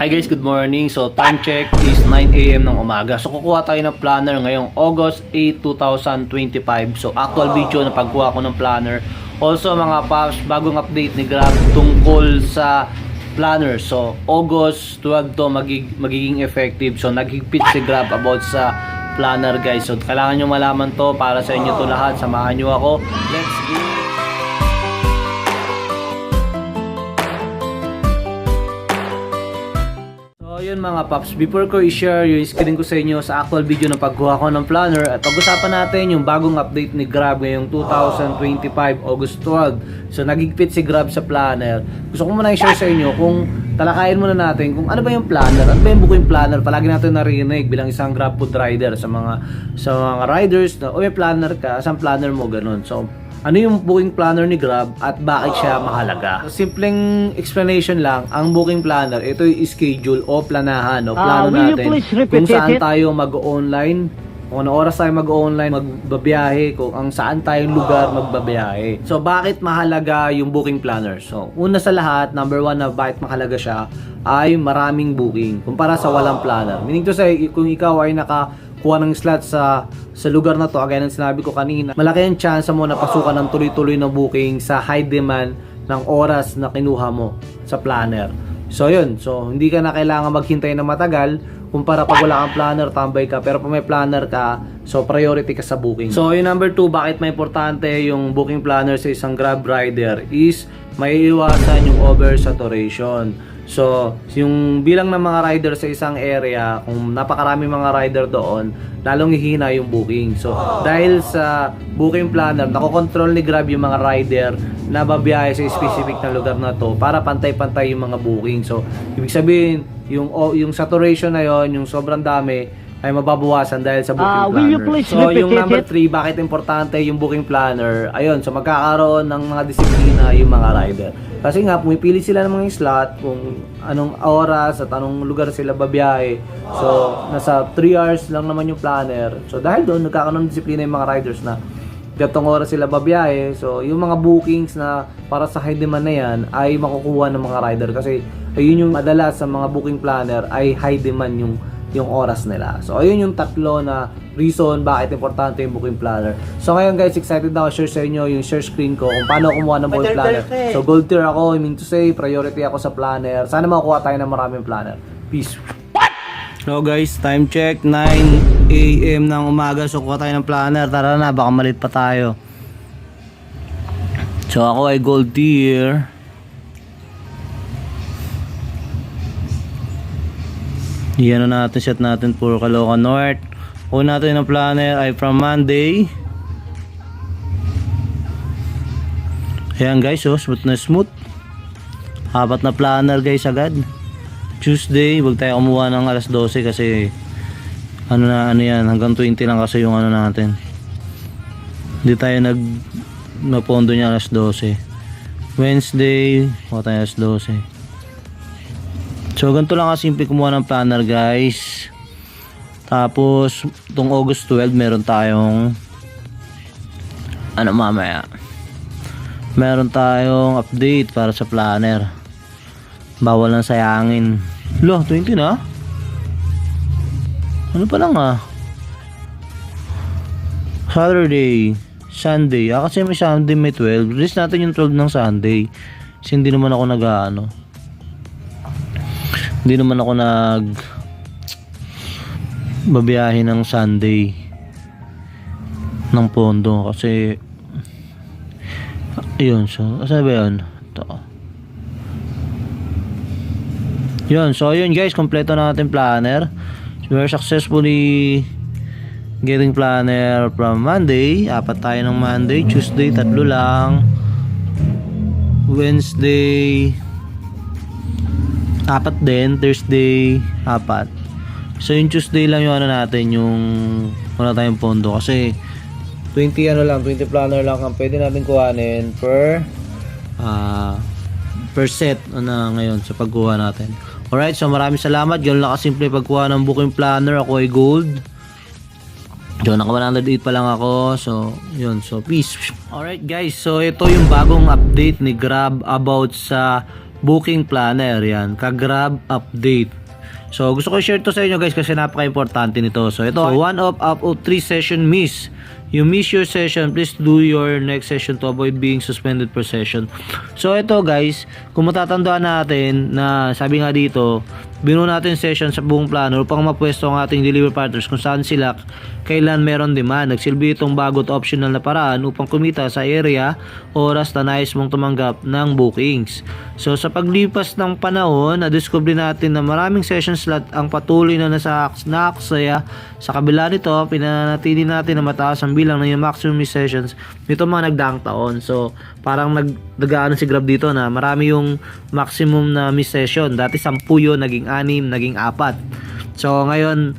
Hi guys, good morning. So time check is 9 a.m. ng umaga. So kukuha tayo ng planner ngayong August 8, 2025. So actual video na pagkuha ko ng planner. Also mga paps, bagong update ni Grab tungkol sa planner. So August 12 to magig magiging effective. So naghigpit si Grab about sa planner guys. So kailangan nyo malaman to para sa inyo to lahat. Samahan nyo ako. Let's go! Mga paps, before ko i-share yung screen ko sa inyo sa actual video ng pagkuha ko ng planner at pag-usapan natin yung bagong update ni Grab ngayong 2025 August 12. So nagigpit si Grab sa planner. Gusto ko muna i-share sa inyo kung talakayin muna natin kung ano ba yung planner, ano ba yung buko yung planner. Palagi natin narinig bilang isang Grab food rider sa mga sa mga riders na, may planner ka, saan planner mo ganun. So ano yung booking planner ni Grab at bakit siya mahalaga. Simpleng explanation lang, ang booking planner, ito yung schedule o planahan o plano Ah, will you natin please repeat kung saan it? tayo mag-online, kung ano oras tayo mag-online, magbabiyahe, kung ang saan tayong lugar magbabiyahe. So, bakit mahalaga yung booking planner? So, una sa lahat, number one na bakit mahalaga siya, ay maraming booking kumpara sa walang planner. Meaning to say, kung ikaw ay naka kuha ng slot sa sa lugar na to, agad ng sinabi ko kanina, malaki ang chance mo na pasukan ng tuloy-tuloy na booking sa high demand ng oras na kinuha mo sa planner. So yun, so hindi ka na kailangan maghintay na matagal kumpara pag wala kang planner, tambay ka. Pero pag may planner ka, so priority ka sa booking. So yung number two, bakit may importante yung booking planner sa isang Grab rider is may iwasan yung oversaturation. So, yung bilang ng mga rider sa isang area, kung napakarami mga rider doon, lalong hihina yung booking. So, dahil sa booking planner, nakokontrol ni Grab yung mga rider na babiyahe sa specific na lugar na to para pantay-pantay yung mga booking. So, ibig sabihin, yung yung saturation na yon, yung sobrang dami ay mababawasan dahil sa booking Ah, planner. will you please so, repeat yung number it? 3, bakit importante yung booking planner? Ayun, so magkakaroon ng mga disiplina yung mga rider. Kasi nga, pumipili sila ng mga slot kung anong oras at anong lugar sila babiyahe. So, nasa 3 hours lang naman yung planner. So, dahil doon, nagkakaroon ng disiplina yung mga riders na gatong oras sila babiyahe. So, yung mga bookings na para sa high demand na yan ay makukuha ng mga rider. Kasi, ayun yung madalas sa mga booking planner ay high demand yung yung oras nila. So, ayun yung tatlo na reason bakit importante yung booking planner. So, ngayon guys, excited na ako share sa inyo yung share screen ko kung paano kumuha ng booking planner. So, gold tier ako. I mean to say, priority ako sa planner. Sana makukuha tayo ng maraming planner. Peace. So guys, time check 9 a.m. ng umaga. So kuha tayo ng planner. Tara na, baka malit pa tayo. So ako ay gold tier. Yan na natin, set natin for Caloocan North. Una natin ng planner ay from Monday. Ayan guys, oh, smooth na smooth. Apat na planner guys agad. Tuesday, wag tayo kumuha ng alas 12 kasi ano na ano yan, hanggang 20 lang kasi yung ano natin. Hindi tayo nag napondo niya alas 12. Wednesday, kuha tayo alas 12. So ganito lang kasimple kumuha ng planner guys. Tapos itong August 12 meron tayong ano mamaya. Meron tayong update para sa planner. Bawal lang sayangin. Lo, 20 na? Ano pa lang ah? Saturday, Sunday. Ah, kasi may Sunday may 12. Release natin yung 12 ng Sunday. Kasi hindi naman ako nag ano. Hindi naman ako nag babiyahe ng Sunday ng pondo kasi yun so asa ba yun? Ito. Yun so yun guys kompleto na natin planner. We are successfully getting planner from Monday. Apat tayo ng Monday Tuesday tatlo lang. Wednesday apat din Thursday apat so yung Tuesday lang yung ano natin yung wala tayong pondo kasi 20 ano lang 20 planner lang ang pwede natin kuhanin per ah per set ano ngayon sa pagkuha natin alright so maraming salamat ganun lang kasimple pagkuha ng booking planner ako ay gold So, naka 108 pa lang ako. So, yun. So, peace. Alright guys. So, ito yung bagong update ni Grab about sa booking planner. Yan, ka-grab update. So, gusto ko i-share to sa inyo guys kasi napaka-importante nito. So, ito, so, one of up of three session miss. You miss your session, please do your next session to avoid being suspended per session. So, ito guys, kung matatandaan natin na sabi nga dito, binuo natin session sa buong plano upang mapwesto ang ating delivery partners kung saan sila kailan meron demand. Nagsilbi itong bago't optional na paraan upang kumita sa area oras na nais mong tumanggap ng bookings. So sa paglipas ng panahon, na-discover natin na maraming session slot ang patuloy na nasa naaksaya. Sa kabila nito, pinanatili natin na mataas ang bilang ng maximum sessions nito mga nagdaang taon. So parang nag si Grab dito na marami yung maximum na miss session. Dati 10 yun, naging 6, naging 4. So ngayon,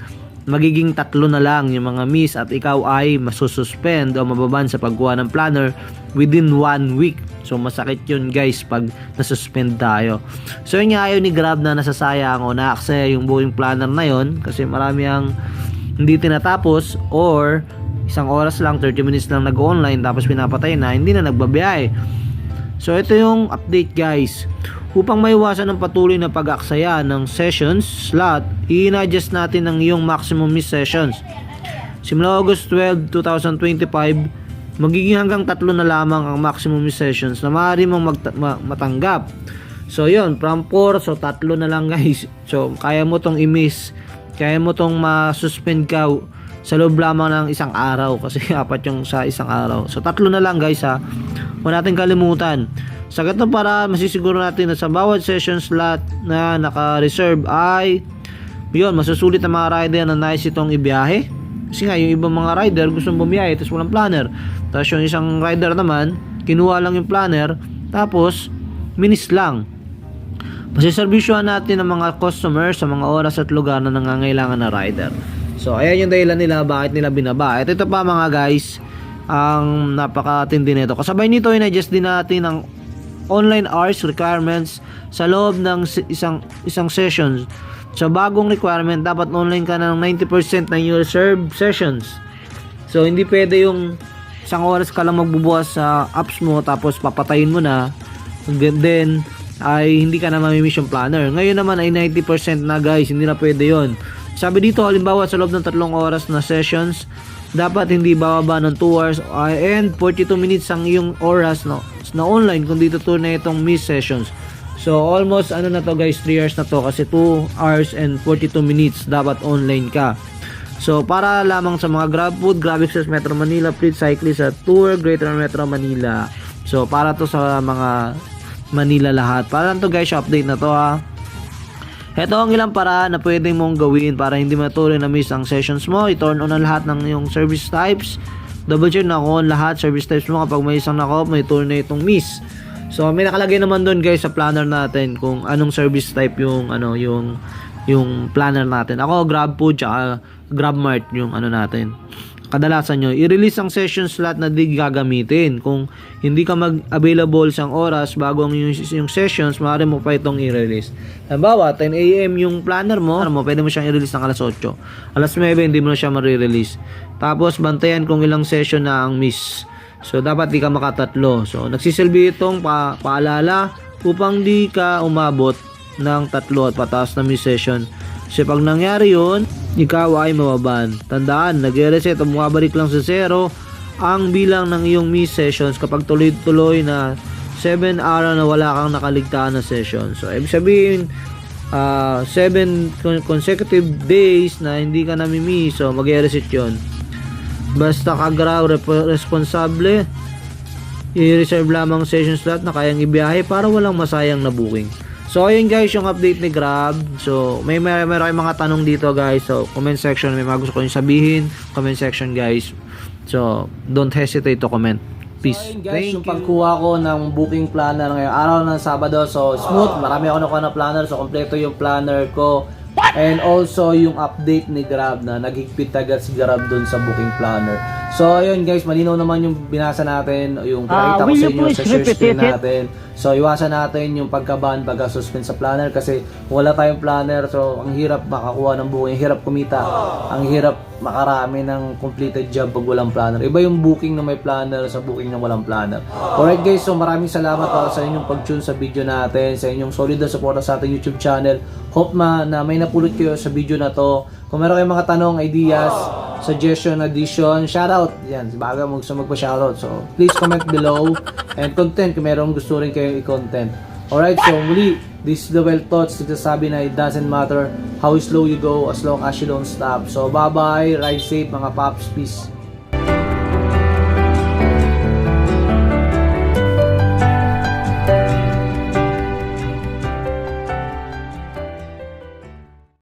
magiging tatlo na lang yung mga miss at ikaw ay masususpend o mababan sa pagkuha ng planner within one week. So masakit yun guys pag nasuspend tayo. So yun nga ayaw ni Grab na nasasayang o na-aksaya yung booking planner na yon kasi marami ang hindi tinatapos or isang oras lang 30 minutes lang nag-online tapos pinapatay na hindi na nagbabiyahe. So ito yung update guys. Upang maiwasan ang patuloy na pag-aksaya ng sessions slot, i-adjust natin ang iyong maximum miss sessions. Simula August 12, 2025, magiging hanggang tatlo na lamang ang maximum miss sessions na maaari mong magta- ma- matanggap. So yun, from 4, so tatlo na lang guys. So kaya mo tong i-miss, kaya mo tong ma-suspend ka sa loob lamang ng isang araw kasi apat yung sa isang araw. So tatlo na lang guys ha. Huwag natin kalimutan. Sa ganitong para masisiguro natin na sa bawat session slot na naka-reserve ay yun, masusulit ang mga rider na nice itong ibiyahe. Kasi nga, yung ibang mga rider gustong bumiyahe tapos walang planner. Tapos yung isang rider naman, kinuha lang yung planner tapos minis lang. Pasiservisyohan natin ang mga customers sa mga oras at lugar na nangangailangan na rider. So, ayan yung dahilan nila bakit nila binaba. At ito pa mga guys, ang napakatindi nito. Kasabay nito, in-adjust din natin ang online hours requirements sa loob ng isang isang sessions. Sa bagong requirement, dapat online ka ng 90% ng your reserved sessions. So, hindi pwede yung isang oras ka lang magbubukas sa apps mo tapos papatayin mo na. Then, ay hindi ka na mamimiss yung planner. Ngayon naman ay 90% na guys, hindi na pwede yon. Sabi dito, halimbawa sa loob ng tatlong oras na sessions, dapat hindi bababa ng 2 hours and 42 minutes ang iyong oras no, na online kung dito to na itong miss sessions. So almost ano na to guys 3 hours na to kasi 2 hours and 42 minutes dapat online ka. So para lamang sa mga Grab Food, Grab Express Metro Manila, Fleet Cyclist at Tour Greater Metro Manila. So para to sa mga Manila lahat. Para lang to guys, update na to ha. Ito ang ilang paraan na pwede mong gawin para hindi matuloy na miss ang sessions mo. I-turn on ang lahat ng yung service types. Double check na kung lahat service types mo kapag may isang naka may turn na itong miss. So may nakalagay naman doon guys sa planner natin kung anong service type yung ano yung yung planner natin. Ako Grab Food tsaka Grab Mart yung ano natin. Kadalasan nyo, i-release ang session slot na di gagamitin. Kung hindi ka mag-available sa oras bago ang yung, yung sessions, maaari mo pa itong i-release. Halimbawa, 10 a.m. yung planner mo, ano mo, pwede mo siyang i-release ng alas 8. Alas 9, hindi mo na siya ma-release. Tapos, bantayan kung ilang session na ang miss. So, dapat di ka makatatlo. So, nagsisilbi itong pa paalala upang di ka umabot ng tatlo at pataas na miss session. Kasi pag nangyari yun, ikaw ay mababan. Tandaan, nag-reset o bumabalik lang sa zero ang bilang ng iyong miss sessions kapag tuloy-tuloy na 7 araw na wala kang nakaligtaan na session. So, ibig sabihin, 7 consecutive days na hindi ka nami-miss, so mag-reset yun. Basta kagraw responsable, i-reserve lamang session slot na kayang ibiyahe para walang masayang na booking. So ayun guys yung update ni Grab. So may may meron kayong mga tanong dito guys. So comment section may mga gusto ko yung sabihin, comment section guys. So don't hesitate to comment. Peace. So, ayun guys, Thank yung you. pagkuha ko ng booking planner ngayong araw ng Sabado. So smooth, marami ako nakuha na planner. So kompleto yung planner ko. And also yung update ni Grab na naghigpit agad si Grab dun sa booking planner. So, ayun guys, malinaw naman yung binasa natin, yung Ah, pinakita ko will sa inyo sa share screen natin. So, iwasan natin yung pagkabahan, pagka-suspend sa planner kasi wala tayong planner, so ang hirap makakuha ng booking, ang hirap kumita, ang hirap makarami ng completed job pag walang planner. Iba yung booking na may planner sa booking na walang planner. Alright guys, so maraming salamat para sa inyong pag-tune sa video natin, sa inyong solid na support sa ating YouTube channel. Hope ma na may napulot kayo sa video na to. Kung meron kayong mga tanong, ideas, suggestion, addition, shoutout. Yan, Baga gusto magpa-shoutout. So, please comment below. And content, kung meron gusto rin kayong i-content. Alright, so muli, this is the well thoughts. Nagsasabi na it doesn't matter how slow you go as long as you don't stop. So, bye-bye. Ride safe mga paps. Peace.